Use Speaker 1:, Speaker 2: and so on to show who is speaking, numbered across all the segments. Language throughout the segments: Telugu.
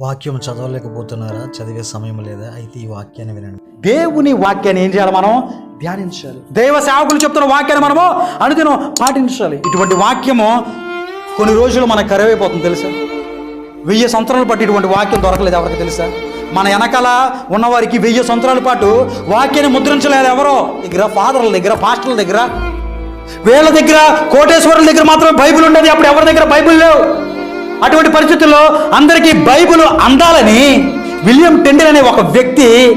Speaker 1: వాక్యం చదవలేకపోతున్నారా? చదివే సమయం లేదా? అయితే ఈ వాక్యాన్ని వినండి.
Speaker 2: దేవుని వాక్యాన్ని ఏం చేయాలి మనం? ధ్యానించాలి. దైవ సేవకులు చెప్తున్న వాక్యాన్ని మనము అనుదినం పాటించాలి. ఇటువంటి వాక్యము కొన్ని రోజులు మనకు కరువైపోతుంది తెలుసా? వెయ్యి సంవత్సరాల పాటు ఇటువంటి వాక్యం దొరకలేదు ఎవరికి తెలుసా? మన వెనకాల ఉన్నవారికి వెయ్యి సంవత్సరాల పాటు వాక్యాన్ని ముద్రించలేదు ఎవరో. దగ్గర ఫాదర్ల దగ్గర పాస్టర్ల దగ్గర వీళ్ళ దగ్గర కోటేశ్వరుల దగ్గర మాత్రమే బైబిల్ ఉండేది. అప్పుడు ఎవరి దగ్గర బైబిల్ లేవు? అటువంటి పరిస్థితుల్లో అందరికీ బైబుల్ అందాలని విలియం టెండర్ అనే ఒక వ్యక్తి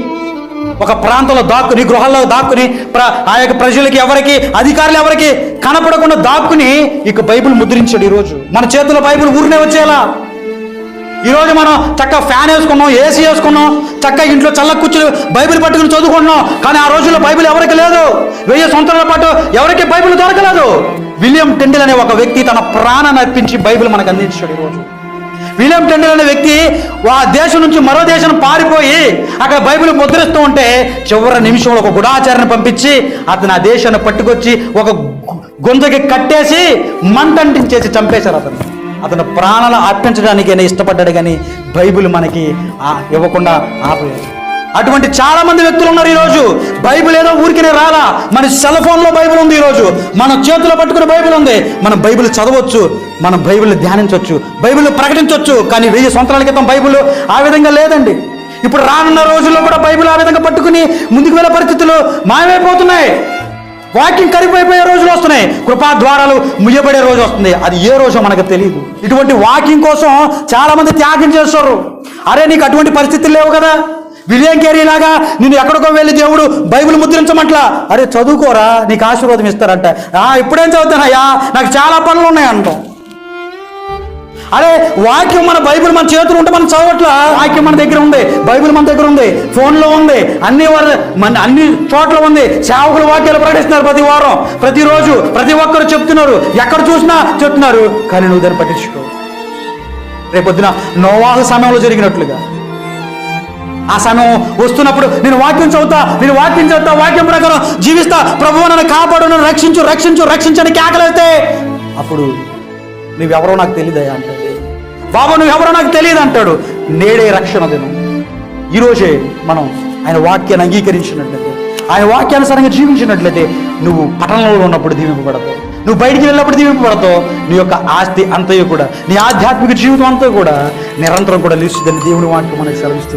Speaker 2: ఒక ప్రాంతంలో దాక్కుని గృహాల్లో దాక్కుని ప్ర- ఆ యొక్క ప్రజలకి ఎవరికి అధికారులు ఎవరికి కనపడకుండా దాక్కుని ఇక బైబుల్ ముద్రించాడు ఈరోజు. మన చేతిలో బైబిల్ ఊరినే వచ్చేలా. ఈరోజు మనం చక్కగా ఫ్యాన్ వేసుకున్నాం ఏసీ వేసుకున్నాం చక్కగా ఇంట్లో చల్ల కూర్చుని బైబిల్ పట్టుకుని చదువుకుంటున్నాం. కానీ ఆ రోజుల్లో బైబిల్ ఎవరికి లేదు? వెయ్యి సంవత్సరాల పాటు ఎవరికి బైబిల్ దొరకలేదు? విలియం టెండిల్ అనే ఒక వ్యక్తి తన ప్రాణాన్ని అర్పించి బైబిల్ మనకు అందించాడు ఈరోజు విలియం టెండిల్ అనే వ్యక్తి ఆ దేశం నుంచి మరో దేశం పారిపోయి అక్కడ బైబిల్ ముద్రిస్తూ ఉంటే చివరి నిమిషంలో ఒక గుడాచారిని పంపించి అతను ఆ దేశాన్ని పట్టుకొచ్చి ఒక గొంతుకి కట్టేసి మంటంటించేసి చంపేశారు అతను. అతను ప్రాణాలు అర్పించడానికి అయినా ఇష్టపడ్డాడు కానీ బైబిల్ మనకి ఆ ఇవ్వకుండా ఆపలేదు. అటువంటి చాలా మంది వ్యక్తులు ఉన్నారు ఈరోజు. బైబిల్ ఏదో ఊరికినే రాలా. మన సెల్ ఫోన్లో బైబిల్ ఉంది ఈరోజు. మన చేతిలో పట్టుకునే బైబిల్ ఉంది. మనం బైబిల్ చదవచ్చు మనం బైబిల్ ధ్యానించవచ్చు బైబిల్ ప్రకటించవచ్చు. కానీ వెయ్యి సంవత్సరాల క్రితం బైబిల్ ఆ విధంగా లేదండి. ఇప్పుడు రానున్న రోజుల్లో కూడా బైబిల్ ఆ విధంగా పట్టుకుని ముందుకు వెళ్ళే పరిస్థితులు మాయమైపోతున్నాయి. వాక్యం కరిగిపోయిపోయే రోజులు వస్తున్నాయి. కృపా ద్వారాలు ముయ్యబడే రోజు వస్తుంది. అది ఏ రోజు మనకు తెలియదు ఇటువంటి వాక్యం కోసం చాలా మంది త్యాగం చేస్తారు అరే నీకు అటువంటి పరిస్థితులు లేవు కదా. విలియం కేరీ లాగా నేను ఎక్కడికో వెళ్ళి దేవుడు బైబిల్ ముద్రించమంట్లా. అరే చదువుకోరా నీకు ఆశీర్వాదం ఇస్తారంట. "ఆ, ఇప్పుడేం చదువుతానయ్యా? నాకు చాలా పనులు ఉన్నాయి అంటాం అరే వాక్యం మన బైబిల్ మన చేతులు ఉంటే మనం చదవట్లా? వాక్యం మన దగ్గర ఉంది బైబిల్ మన దగ్గర ఉంది ఫోన్లో ఉంది అన్ని వారు మన అన్ని చోట్ల ఉంది. సేవకులు వాక్యాలు ప్రకటిస్తున్నారు ప్రతి వారం ప్రతిరోజు ప్రతి ఒక్కరు చెప్తున్నారు. ఎక్కడ చూసినా చెప్తున్నారు. కానీ నువ్వు దాన్ని పట్టించుకో. రేపొద్దున నోవాహు సమయంలో జరిగినట్లుగా. ఆ సమయం వస్తున్నప్పుడు నేను వాక్యం చదువుతా నేను వాక్యం చదువుతా వాక్యం ప్రకారం జీవిస్తా. ప్రభువు నన్ను కాపాడు నన్ను రక్షించు రక్షించు రక్షించని కేకలైతే అప్పుడు నువ్వెవరో నాకు తెలియదయ్యా అంటాడు. బాబు నువ్వెవరో నాకు తెలియదు అంటాడు నేడే రక్షణ దినం. ఈరోజే మనం ఆయన వాక్యాన్ని అంగీకరించినట్లయితే ఆయన వాక్యానుసారంగా జీవించినట్లయితే నువ్వు పట్టణంలో ఉన్నప్పుడు దీవింపబడతావు. నువ్వు బయటికి వెళ్ళినప్పుడు దీవింపబడతావు. నీ యొక్క ఆస్తి అంతయు కూడా నీ ఆధ్యాత్మిక జీవితం అంతా కూడా నిరంతరం కూడా నిలుస్తుందని దేవుని వాక్యం మనకు సెలవిస్తుంది.